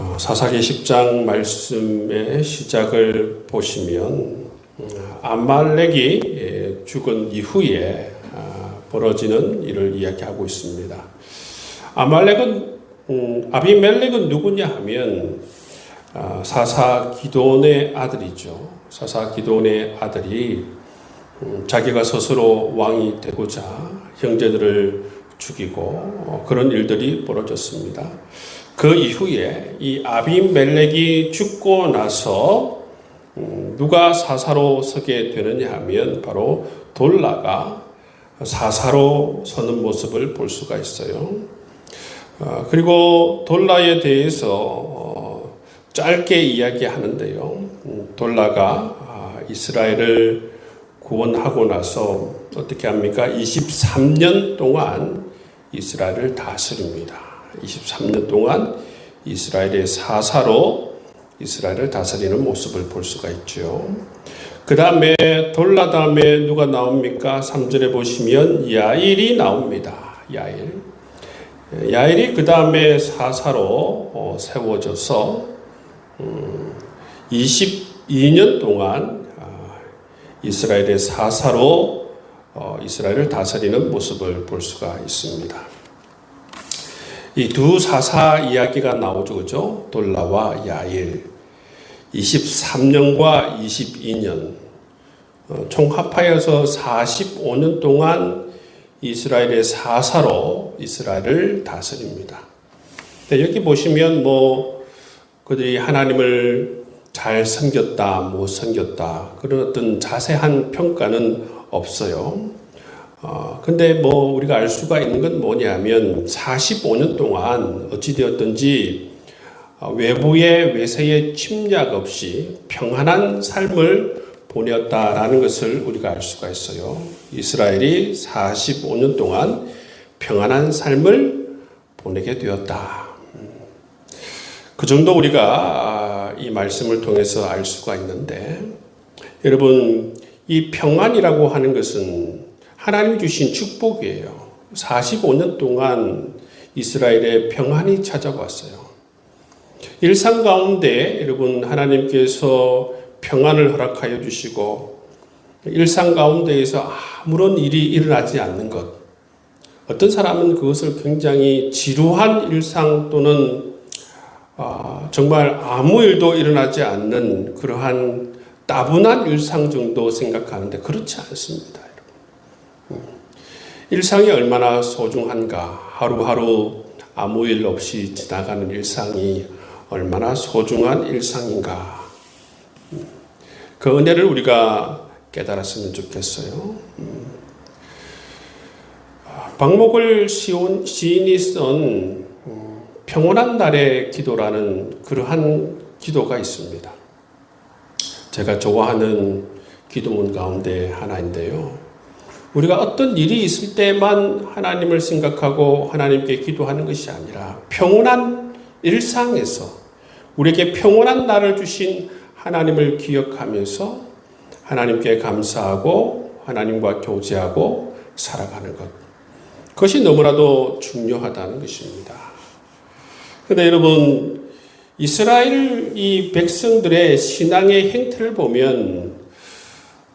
어, 사사기 10장 말씀의 시작을 보시면 음, 아말렉이 예, 죽은 이후에 아, 벌어지는 일을 이야기하고 있습니다. 아말렉은 음, 아비멜렉은 누구냐 하면 아, 사사 기돈의 아들이죠. 사사 기돈의 아들이 음, 자기가 스스로 왕이 되고자 형제들을 죽이고 어, 그런 일들이 벌어졌습니다. 그 이후에 이 아비멜렉이 죽고 나서 음, 누가 사사로 서게 되느냐 하면 바로 돌라가 사사로 서는 모습을 볼 수가 있어요. 어, 그리고 돌라에 대해서 어, 짧게 이야기하는데요. 음, 돌라가 아, 이스라엘을 구원하고 나서 어떻게 합니까? 23년 동안 이스라엘을 다스립니다. 23년 동안 이스라엘의 사사로 이스라엘을 다스리는 모습을 볼 수가 있죠. 그 다음에 돌라 다음에 누가 나옵니까? 3절에 보시면 야일이 나옵니다. 야일. 야일이 그 다음에 사사로 어, 세워져서 22년 동안 아, 이스라엘의 사사로 어, 이스라엘을 다스리는 모습을 볼 수가 있습니다. 이 두 사사 이야기가 나오죠, 그죠? 돌라와 야일. 23년과 22년. 어, 총 합하여서 45년 동안 이스라엘의 사사로 이스라엘을 다스립니다. 네, 여기 보시면 뭐 그들이 하나님을 잘 섬겼다, 못 섬겼다 그런 어떤 자세한 평가는 없어요. 어, 근데 뭐 우리가 알 수가 있는 건 뭐냐면 45년 동안 어찌되었든지 어, 외부의 외세의 침략 없이 평안한 삶을 보냈다라는 것을 우리가 알 수가 있어요. 이스라엘이 45년 동안 평안한 삶을 보내게 되었다. 그 정도 우리가 이 말씀을 통해서 알 수가 있는데, 여러분, 이 평안이라고 하는 것은 하나님 주신 축복이에요. 45년 동안 이스라엘에 평안이 찾아왔어요. 일상 가운데 여러분 하나님께서 평안을 허락하여 주시고 일상 가운데에서 아무런 일이 일어나지 않는 것. 어떤 사람은 그것을 굉장히 지루한 일상 또는 아, 정말 아무 일도 일어나지 않는 그러한 따분한 일상 정도 생각하는데 그렇지 않습니다. 일상이 얼마나 소중한가. 하루하루 아무 일 없이 지나가는 일상이 얼마나 소중한 일상인가. 그 은혜를 우리가 깨달았으면 좋겠어요. 박목을 시인이 쓴 평온한 날의 기도라는 그러한 기도가 있습니다. 제가 좋아하는 기도문 가운데 하나인데요. 우리가 어떤 일이 있을 때만 하나님을 생각하고 하나님께 기도하는 것이 아니라 평온한 일상에서 우리에게 평온한 날을 주신 하나님을 기억하면서 하나님께 감사하고 하나님과 교제하고 살아가는 것. 그것이 너무나도 중요하다는 것입니다. 근데 여러분, 이스라엘 이 백성들의 신앙의 행태를 보면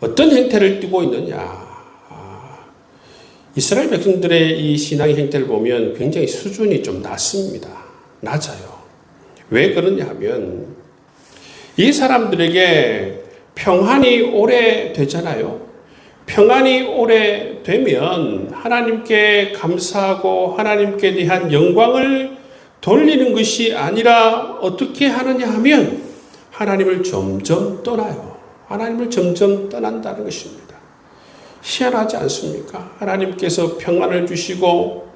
어떤 행태를 띠고 있느냐. 아, 이스라엘 백성들의 이 신앙의 행태를 보면 굉장히 수준이 좀 낮습니다. 낮아요. 왜 그러냐 하면 이 사람들에게 평안이 오래 되잖아요. 평안이 오래 되면 하나님께 감사하고 하나님께 대한 영광을 돌리는 것이 아니라 어떻게 하느냐 하면 하나님을 점점 떠나요. 하나님을 점점 떠난다는 것입니다. 희한하지 않습니까? 하나님께서 평안을 주시고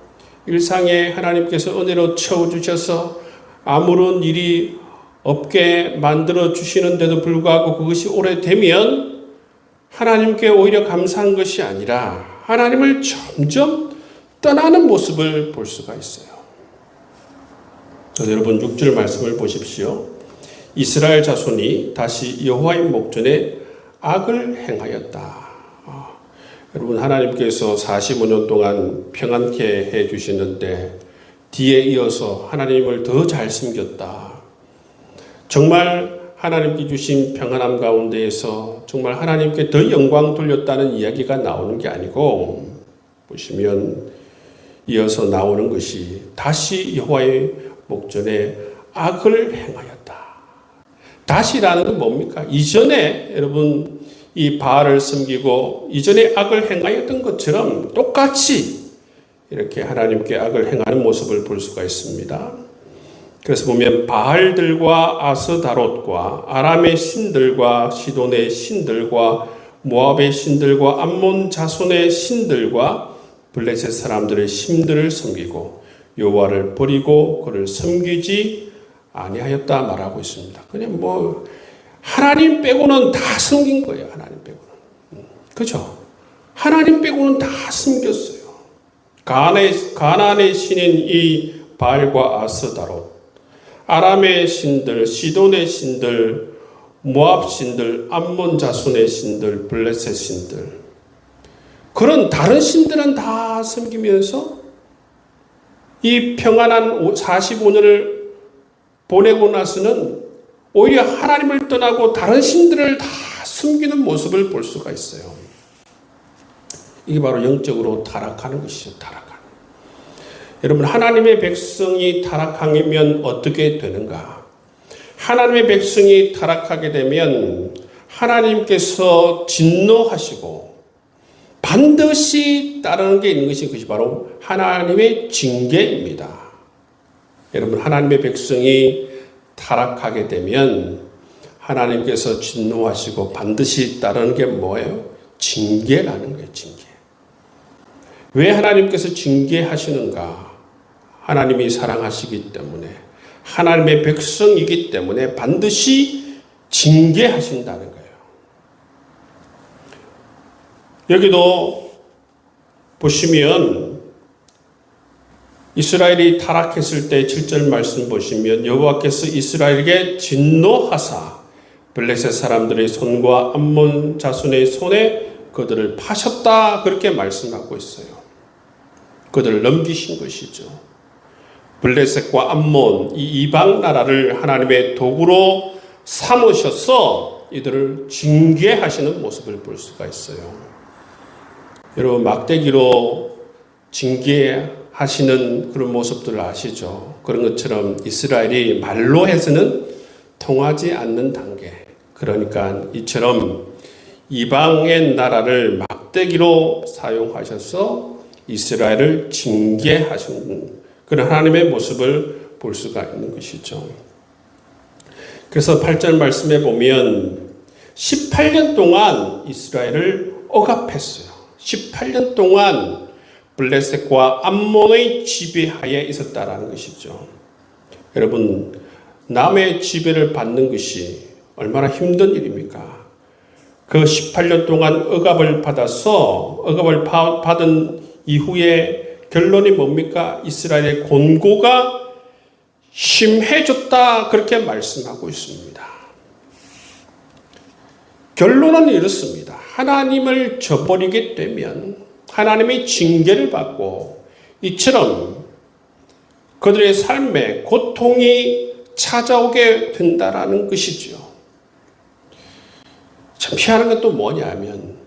일상에 하나님께서 은혜로 채워주셔서 아무런 일이 없게 만들어 주시는데도 불구하고 그것이 오래되면 하나님께 오히려 감사한 것이 아니라 하나님을 점점 떠나는 모습을 볼 수가 있어요. 여러분 6절 말씀을 보십시오. 이스라엘 자손이 다시 여호와의 목전에 악을 행하였다. 아, 여러분 하나님께서 45년 동안 평안케 해 주시는데 뒤에 이어서 하나님을 더잘 섬겼다. 정말 하나님께 주신 평안함 가운데에서 정말 하나님께 더 영광 돌렸다는 이야기가 나오는 게 아니고 보시면 이어서 나오는 것이 다시 여호와의 목전에 악을 행하였다. 다시라는 건 뭡니까? 이전에 여러분 이 바알을 섬기고 이전에 악을 행하였던 것처럼 똑같이 이렇게 하나님께 악을 행하는 모습을 볼 수가 있습니다. 그래서 보면 바알들과 아스다롯과 아람의 신들과 시돈의 신들과 모압의 신들과 암몬 자손의 신들과 블레셋 사람들의 신들을 섬기고 여호와를 버리고 그를 섬기지 아니하였다 말하고 있습니다. 그냥 뭐 하나님 빼고는 다 섬긴 거예요. 하나님 빼고는. 그죠? 하나님 빼고는 다 섬겼어요. 가나의, 가나안의 신인 이 바알과 아스다롯, 아람의 신들, 시돈의 신들, 모압 신들, 암몬 자손의 신들, 블레셋 신들. 그런 다른 신들은 다 섬기면서 이 평안한 45년을 보내고 나서는 오히려 하나님을 떠나고 다른 신들을 다 숨기는 모습을 볼 수가 있어요. 이게 바로 영적으로 타락하는 것이죠. 타락하는. 여러분 하나님의 백성이 타락하면 어떻게 되는가? 하나님의 백성이 타락하게 되면 하나님께서 진노하시고 반드시 따르는 게 있는 것이 그것이 바로 하나님의 징계입니다. 여러분 하나님의 백성이 타락하게 되면 하나님께서 진노하시고 반드시 따르는 게 뭐예요? 징계라는 거예요, 징계. 왜 하나님께서 징계하시는가? 하나님이 사랑하시기 때문에, 하나님의 백성이기 때문에 반드시 징계하신다는 거예요. 여기도 보시면 이스라엘이 타락했을 때 7절 말씀 보시면 여호와께서 이스라엘에게 진노하사 블레셋 사람들의 손과 암몬 자손의 손에 그들을 파셨다 그렇게 말씀하고 있어요. 그들을 넘기신 것이죠. 블레셋과 암몬 이 이방 나라를 하나님의 도구로 삼으셔서 이들을 징계하시는 모습을 볼 수가 있어요. 여러분 막대기로 징계 하시는 그런 모습들을 아시죠? 그런 것처럼 이스라엘이 말로 해서는 통하지 않는 단계. 그러니까 이처럼 이방의 나라를 막대기로 사용하셔서 이스라엘을 징계하시는 그런 하나님의 모습을 볼 수가 있는 것이죠. 그래서 8절 말씀에 보면 18년 동안 이스라엘을 억압했어요. 18년 동안 블레셋과 암몬의 지배하에 있었다라는 것이죠. 여러분, 남의 지배를 받는 것이 얼마나 힘든 일입니까? 그 18년 동안 억압을 받아서 억압을 받은 이후에 결론이 뭡니까? 이스라엘의 곤고가 심해졌다 그렇게 말씀하고 있습니다. 결론은 이렇습니다. 하나님을 저버리게 되면 하나님의 징계를 받고 이처럼 그들의 삶에 고통이 찾아오게 된다라는 것이죠. 참 희한한 것도 뭐냐면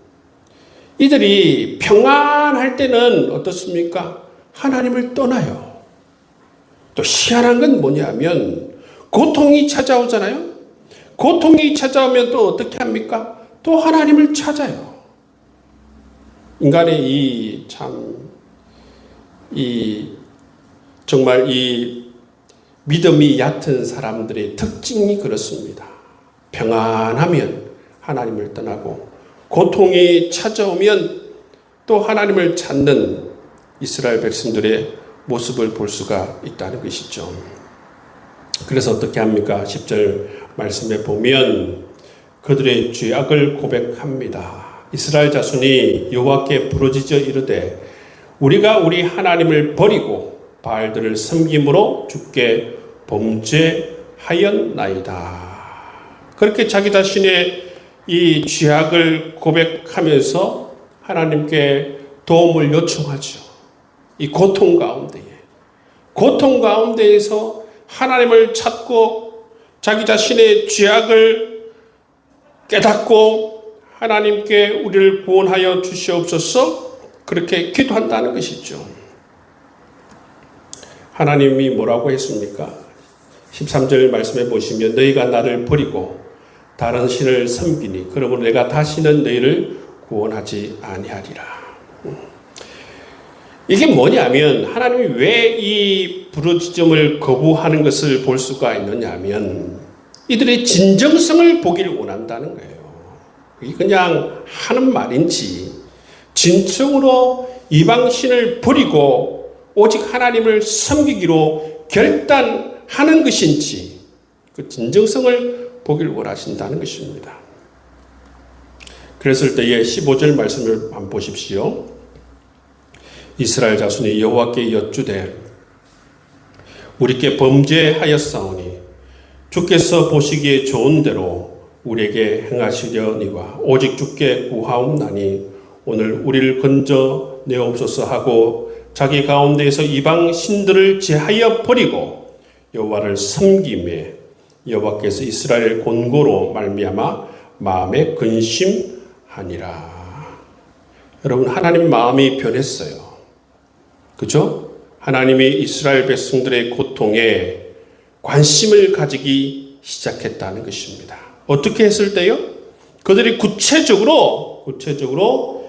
이들이 평안할 때는 어떻습니까? 하나님을 떠나요. 또 희한한 건 뭐냐면 고통이 찾아오잖아요. 고통이 찾아오면 또 어떻게 합니까? 또 하나님을 찾아요. 인간의 이 참, 이, 정말 이 믿음이 얕은 사람들의 특징이 그렇습니다. 평안하면 하나님을 떠나고, 고통이 찾아오면 또 하나님을 찾는 이스라엘 백성들의 모습을 볼 수가 있다는 것이죠. 그래서 어떻게 합니까? 10절 말씀에 보면 그들의 죄악을 고백합니다. 이스라엘 자손이 여호와께 부르짖어 이르되 우리가 우리 하나님을 버리고 바알들을 섬김으로 죽게 범죄하였나이다. 그렇게 자기 자신의 이 죄악을 고백하면서 하나님께 도움을 요청하죠. 이 고통 가운데에 고통 가운데에서 하나님을 찾고 자기 자신의 죄악을 깨닫고 하나님께 우리를 구원하여 주시옵소서 그렇게 기도한다는 것이죠. 하나님이 뭐라고 했습니까? 13절 말씀해 보시면 너희가 나를 버리고 다른 신을 섬기니 그러므로 내가 다시는 너희를 구원하지 아니하리라. 이게 뭐냐면 하나님이 왜 이 부르짖음을 거부하는 것을 볼 수가 있느냐면 이들의 진정성을 보기를 원한다는 거예요. 그냥 하는 말인지 진정으로 이방신을 버리고 오직 하나님을 섬기기로 결단하는 것인지 그 진정성을 보기를 원하신다는 것입니다. 그랬을 때에 15절 말씀을 한번 보십시오. 이스라엘 자손이 여호와께 여쭈되 우리께 범죄하였사오니 주께서 보시기에 좋은 대로 우리에게 행하시려니와 오직 주께 구하옵나니 오늘 우리를 건져 내옵소서 하고 자기 가운데에서 이방 신들을 제하여 버리고 여호와를 섬김에 여호와께서 이스라엘 곤고로 말미암아 마음에 근심하니라. 여러분 하나님 마음이 변했어요. 그죠? 하나님이 이스라엘 백성들의 고통에 관심을 가지기 시작했다는 것입니다. 어떻게 했을 때요? 그들이 구체적으로 구체적으로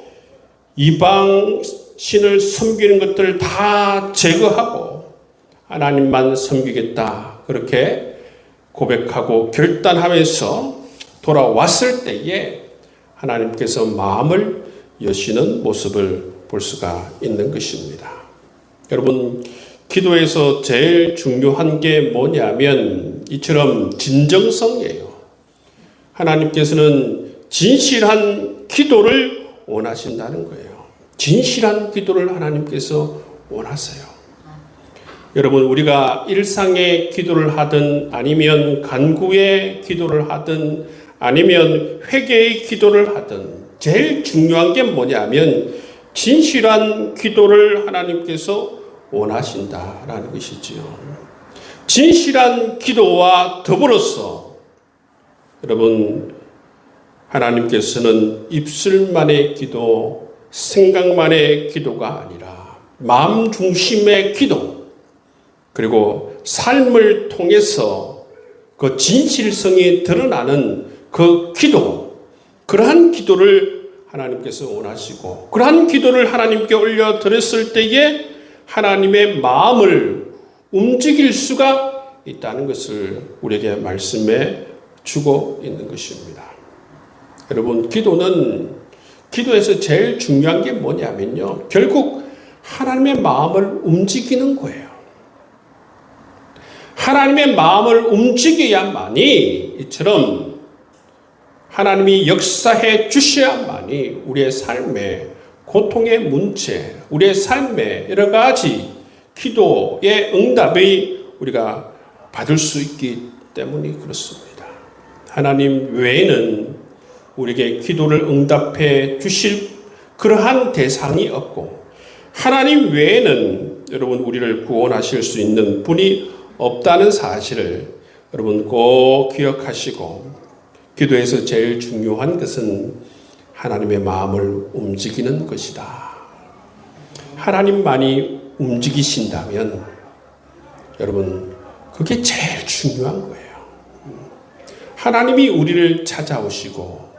이방 신을 섬기는 것들을 다 제거하고 하나님만 섬기겠다. 그렇게 고백하고 결단하면서 돌아왔을 때에 하나님께서 마음을 여시는 모습을 볼 수가 있는 것입니다. 여러분, 기도에서 제일 중요한 게 뭐냐면 이처럼 진정성이에요. 하나님께서는 진실한 기도를 원하신다는 거예요. 진실한 기도를 하나님께서 원하세요. 여러분, 우리가 일상의 기도를 하든 아니면 간구의 기도를 하든 아니면 회개의 기도를 하든 제일 중요한 게 뭐냐면 진실한 기도를 하나님께서 원하신다라는 것이지요. 진실한 기도와 더불어서 여러분 하나님께서는 입술만의 기도, 생각만의 기도가 아니라 마음 중심의 기도 그리고 삶을 통해서 그 진실성이 드러나는 그 기도 그러한 기도를 하나님께서 원하시고 그러한 기도를 하나님께 올려 드렸을 때에 하나님의 마음을 움직일 수가 있다는 것을 우리에게 말씀해 주고 있는 것입니다. 여러분, 기도는 기도에서 제일 중요한 게 뭐냐면요. 결국 하나님의 마음을 움직이는 거예요. 하나님의 마음을 움직여야만이 이처럼 하나님이 역사해 주셔야만이 우리의 삶에 고통의 문제, 우리의 삶의 여러 가지 기도의 응답이 우리가 받을 수 있기 때문이 그렇습니다. 하나님 외에는 우리에게 기도를 응답해 주실 그러한 대상이 없고 하나님 외에는 여러분 우리를 구원하실 수 있는 분이 없다는 사실을 여러분 꼭 기억하시고 기도에서 제일 중요한 것은 하나님의 마음을 움직이는 것이다. 하나님만이 움직이신다면 여러분 그게 제일 중요한 거예요. 하나님이 우리를 찾아오시고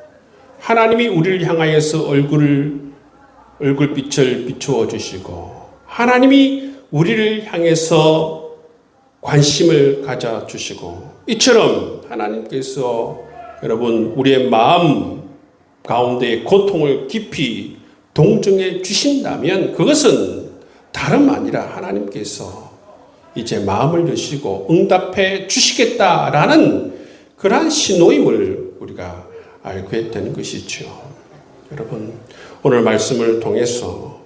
하나님이 우리를 향하여서 얼굴을 얼굴빛을 비추어 주시고 하나님이 우리를 향해서 관심을 가져 주시고 이처럼 하나님께서 여러분 우리의 마음 가운데 고통을 깊이 동정해 주신다면 그것은 다름 아니라 하나님께서 이제 마음을 여시고 응답해 주시겠다라는 그러한 신호임을 우리가 알게 되는 것이죠. 여러분, 오늘 말씀을 통해서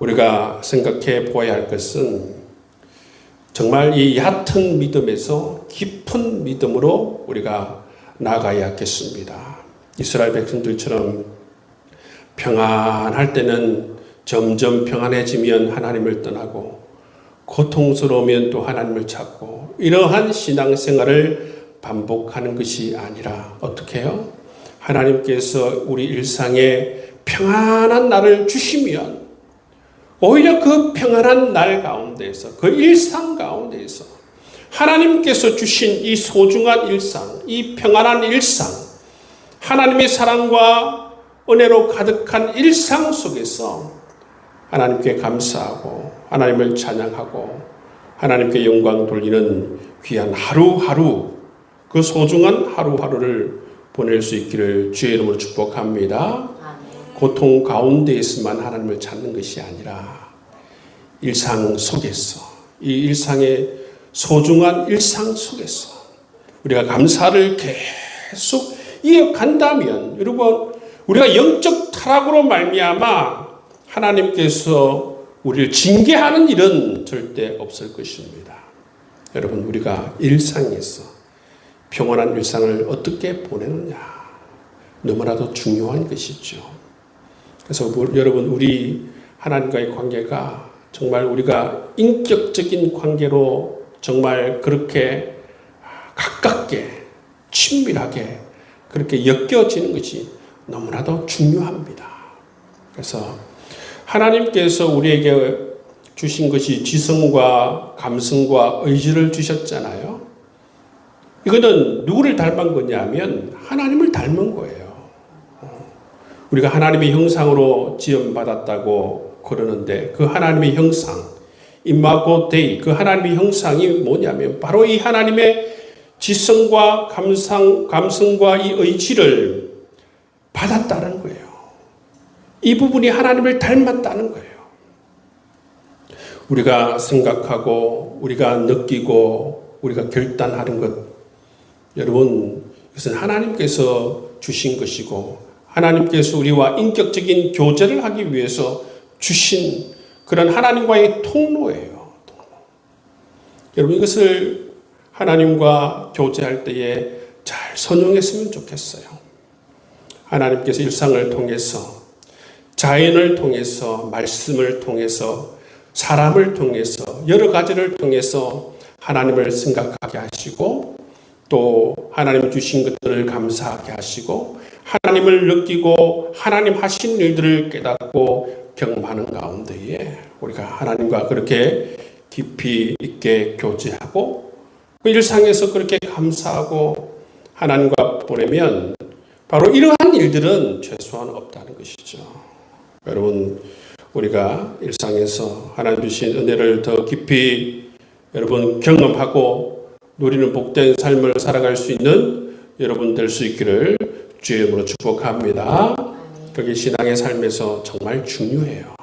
우리가 생각해 보아야 할 것은 정말 이 얕은 믿음에서 깊은 믿음으로 우리가 나가야겠습니다. 이스라엘 백성들처럼 평안할 때는 점점 평안해지면 하나님을 떠나고 고통스러우면 또 하나님을 찾고 이러한 신앙생활을 반복하는 것이 아니라 어떻게 해요? 하나님께서 우리 일상에 평안한 날을 주시면 오히려 그 평안한 날 가운데에서 그 일상 가운데에서 하나님께서 주신 이 소중한 일상, 이 평안한 일상, 하나님의 사랑과 은혜로 가득한 일상 속에서 하나님께 감사하고 하나님을 찬양하고 하나님께 영광 돌리는 귀한 하루하루 그 소중한 하루하루를 보낼 수 있기를 주의 이름으로 축복합니다. 고통 가운데에서만 하나님을 찾는 것이 아니라 일상 속에서 이 일상의 소중한 일상 속에서 우리가 감사를 계속 이어간다면 여러분 우리가 영적 타락으로 말미암아 하나님께서 우리를 징계하는 일은 절대 없을 것입니다. 여러분 우리가 일상에서 평온한 일상을 어떻게 보내느냐 너무나도 중요한 것이죠. 그래서 뭐, 여러분 우리 하나님과의 관계가 정말 우리가 인격적인 관계로 정말 그렇게 가깝게 친밀하게 그렇게 엮여지는 것이 너무나도 중요합니다. 그래서 하나님께서 우리에게 주신 것이 지성과 감성과 의지를 주셨잖아요. 이거는 누구를 닮은 거냐면 하나님을 닮은 거예요. 우리가 하나님의 형상으로 지음받았다고 그러는데 그 하나님의 형상, 임마고 데이, 그 하나님의 형상이 뭐냐면 바로 이 하나님의 지성과 감상, 감성과 이 의지를 받았다는 거예요. 이 부분이 하나님을 닮았다는 거예요. 우리가 생각하고, 우리가 느끼고, 우리가 결단하는 것, 여러분, 이것은 하나님께서 주신 것이고, 하나님께서 우리와 인격적인 교제를 하기 위해서 주신 그런 하나님과의 통로예요. 여러분, 이것을 하나님과 교제할 때에 잘 선용했으면 좋겠어요. 하나님께서 일상을 통해서, 자연을 통해서, 말씀을 통해서, 사람을 통해서, 여러 가지를 통해서 하나님을 생각하게 하시고, 또 하나님 주신 것들을 감사하게 하시고, 하나님을 느끼고, 하나님 하신 일들을 깨닫고 경험하는 가운데에 우리가 하나님과 그렇게 깊이 있게 교제하고, 그 일상에서 그렇게 감사하고 하나님과 보내면 바로 이러한 일들은 최소한 없다는 것이죠. 여러분, 우리가 일상에서 하나님 주신 은혜를 더 깊이 여러분 경험하고 누리는 복된 삶을 살아갈 수 있는 여러분 될 수 있기를 주의 이름으로 축복합니다. 그게 신앙의 삶에서 정말 중요해요.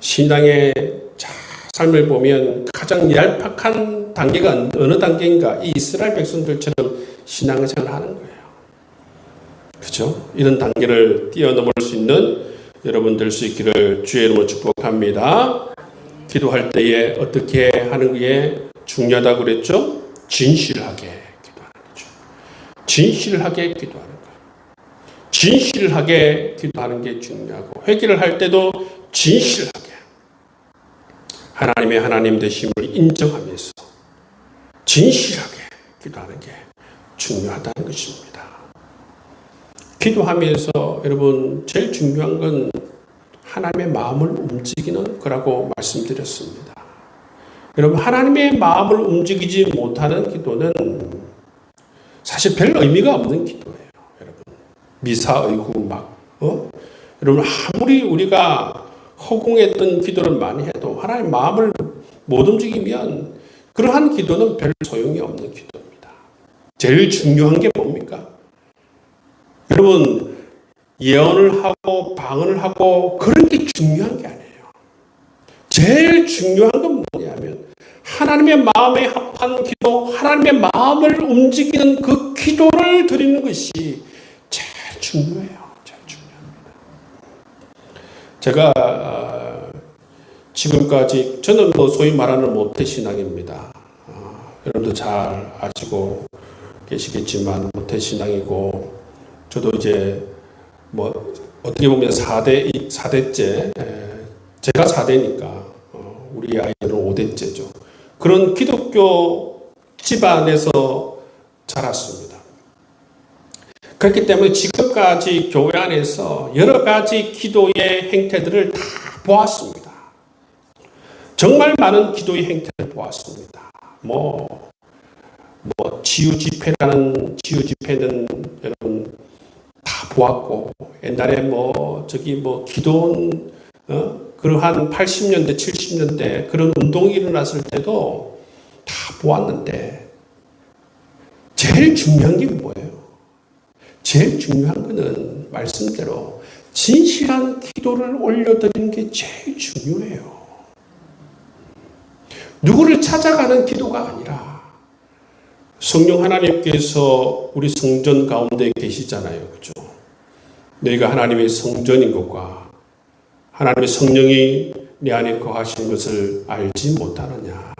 신앙의 삶을 보면 가장 얄팍한 단계가 어느 단계인가? 이 이스라엘 백성들처럼 신앙생활을 하는 거예요. 그죠? 이런 단계를 뛰어넘을 수 있는 여러분 될 수 있기를 주의 이름으로 축복합니다. 기도할 때에 어떻게 하는 게 중요하다고 그랬죠? 진실하게 기도하는 거죠. 진실하게 기도하는 거예요. 진실하게 기도하는 게 중요하고 회개를 할 때도 진실하게 하나님의 하나님 되심을 인정하면서 진실하게 기도하는 게 중요하다는 것입니다. 기도하면서 여러분 제일 중요한 건 하나님의 마음을 움직이는 거라고 말씀드렸습니다. 여러분 하나님의 마음을 움직이지 못하는 기도는 사실 별 의미가 없는 기도예요. 여러분 미사의구 막 어? 여러분 아무리 우리가 허공했던 기도를 많이 해도 하나님 마음을 못 움직이면 그러한 기도는 별 소용이 없는 기도입니다. 제일 중요한 게 뭡니까? 여러분 예언을 하고 방언을 하고 그런 게 중요한 게 아니에요. 제일 중요한 건 뭐냐면 하나님의 마음에 합한 기도, 하나님의 마음을 움직이는 그 기도를 드리는 것이 제일 중요해요. 제일 중요합니다. 제가 아, 지금까지 저는 뭐 소위 말하는 모태 신앙입니다. 어, 여러분도 잘 아시고 계시겠지만 모태 신앙이고 저도 이제 뭐 어떻게 보면 4대 4대째 제가 4대니까 어, 우리 아이들은 5대째죠. 그런 기독교 집안에서 자랐습니다. 그렇기 때문에 지금까지 교회 안에서 여러 가지 기도의 행태들을 다 보았습니다. 정말 많은 기도의 행태를 보았습니다. 뭐, 뭐, 치유 집회라는 치유 집회는 여러분 다 보았고, 옛날에 뭐, 저기 뭐, 기도원, 어? 그러한 80년대, 70년대 그런 운동이 일어났을 때도 다 보았는데, 제일 중요한 게 뭐예요? 제일 중요한 거는 말씀대로 진실한 기도를 올려드리는 게 제일 중요해요. 누구를 찾아가는 기도가 아니라 성령 하나님께서 우리 성전 가운데 계시잖아요. 그죠? 너희가 하나님의 성전인 것과 하나님의 성령이 내 안에 거하시는 것을 알지 못하느냐.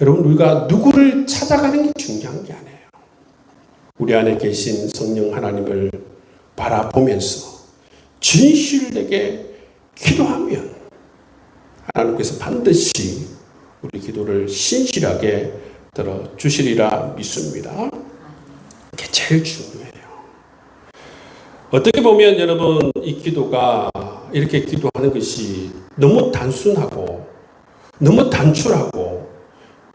여러분, 우리가 누구를 찾아가는 게 중요한 게 아니에요. 우리 안에 계신 성령 하나님을 바라보면서 진실되게 기도하면 하나님께서 반드시 우리 기도를 신실하게 들어 주시리라 믿습니다. 그게 제일 중요해요. 어떻게 보면 여러분 이 기도가 이렇게 기도하는 것이 너무 단순하고 너무 단출하고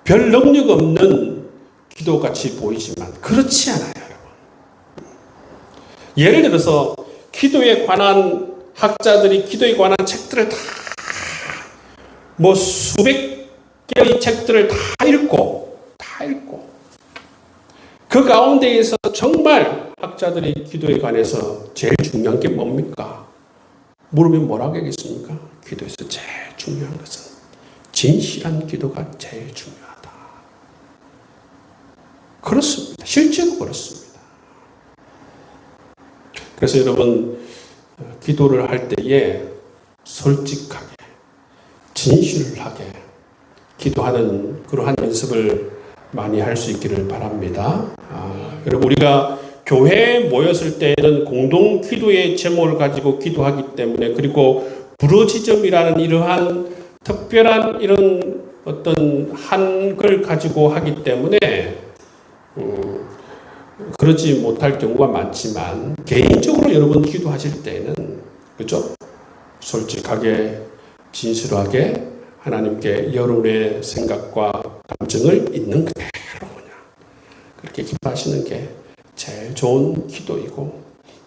별 능력 없는 기도같이 보이지만 그렇지 않아요, 여러분. 예를 들어서 기도에 관한 학자들이 기도에 관한 책들을 다 뭐 수백 개의 책들을 다 읽고 다 읽고 그 가운데에서 정말 학자들이 기도에 관해서 제일 중요한 게 뭡니까? 물으면 뭐라고 하겠습니까? 기도에서 제일 중요한 것은 진실한 기도가 제일 중요하다. 그렇습니다. 실제로 그렇습니다. 그래서 여러분 기도를 할 때에 솔직하게 진실하게 기도하는 그러한 연습을 많이 할 수 있기를 바랍니다. 아, 여러분 우리가 교회에 모였을 때는 공동 기도의 제목을 가지고 기도하기 때문에 그리고 부러지점이라는 이러한 특별한 이런 어떤 한걸 가지고 하기 때문에 음, 그러지 못할 경우가 많지만 개인적으로 여러분 기도하실 때는 그죠? 솔직하게 진실하게 하나님께 여러분의 생각과 감정을 있는 그대로 그냥 그렇게 기도하시는 게 제일 좋은 기도이고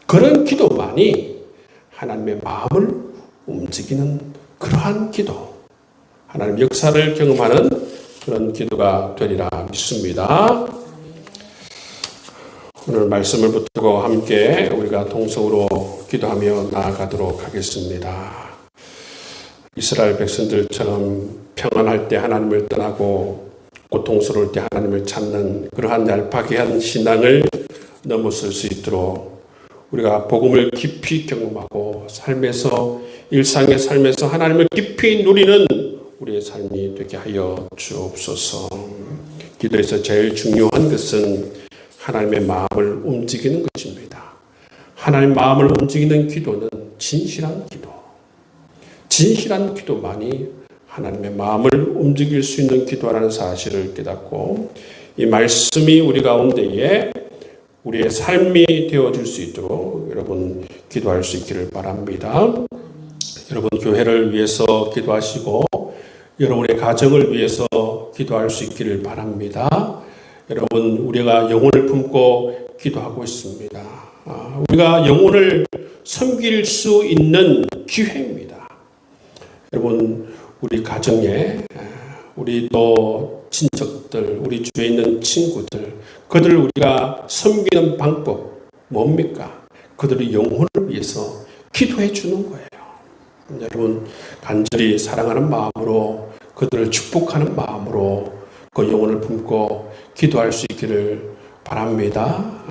그런 기도만이 하나님의 마음을 움직이는 그러한 기도 하나님 역사를 경험하는 그런 기도가 되리라 믿습니다. 오늘 말씀을 붙들고 함께 우리가 동성으로 기도하며 나아가도록 하겠습니다. 이스라엘 백성들처럼 평안할 때 하나님을 떠나고 고통스러울 때 하나님을 찾는 그러한 얄팍한 신앙을 넘어설 수 있도록 우리가 복음을 깊이 경험하고 삶에서 일상의 삶에서 하나님을 깊이 누리는 우리의 삶이 되게 하여 주옵소서. 기도에서 제일 중요한 것은 하나님의 마음을 움직이는 것입니다. 하나님 마음을 움직이는 기도는 진실한 기도. 진실한 기도만이 하나님의 마음을 움직일 수 있는 기도라는 사실을 깨닫고 이 말씀이 우리 가운데에 우리의 삶이 되어질 수 있도록 여러분 기도할 수 있기를 바랍니다. 여러분 교회를 위해서 기도하시고 여러분의 가정을 위해서 기도할 수 있기를 바랍니다. 여러분 우리가 영혼을 품고 기도하고 있습니다. 아, 우리가 영혼을 섬길 수 있는 기회입니다. 여러분 우리 가정에 우리 또 친척들, 우리 주위에 있는 친구들, 그들을 우리가 섬기는 방법 뭡니까? 그들의 영혼을 위해서 기도해 주는 거예요. 여러분 간절히 사랑하는 마음으로 그들을 축복하는 마음으로 그 영혼을 품고 기도할 수 있기를 바랍니다.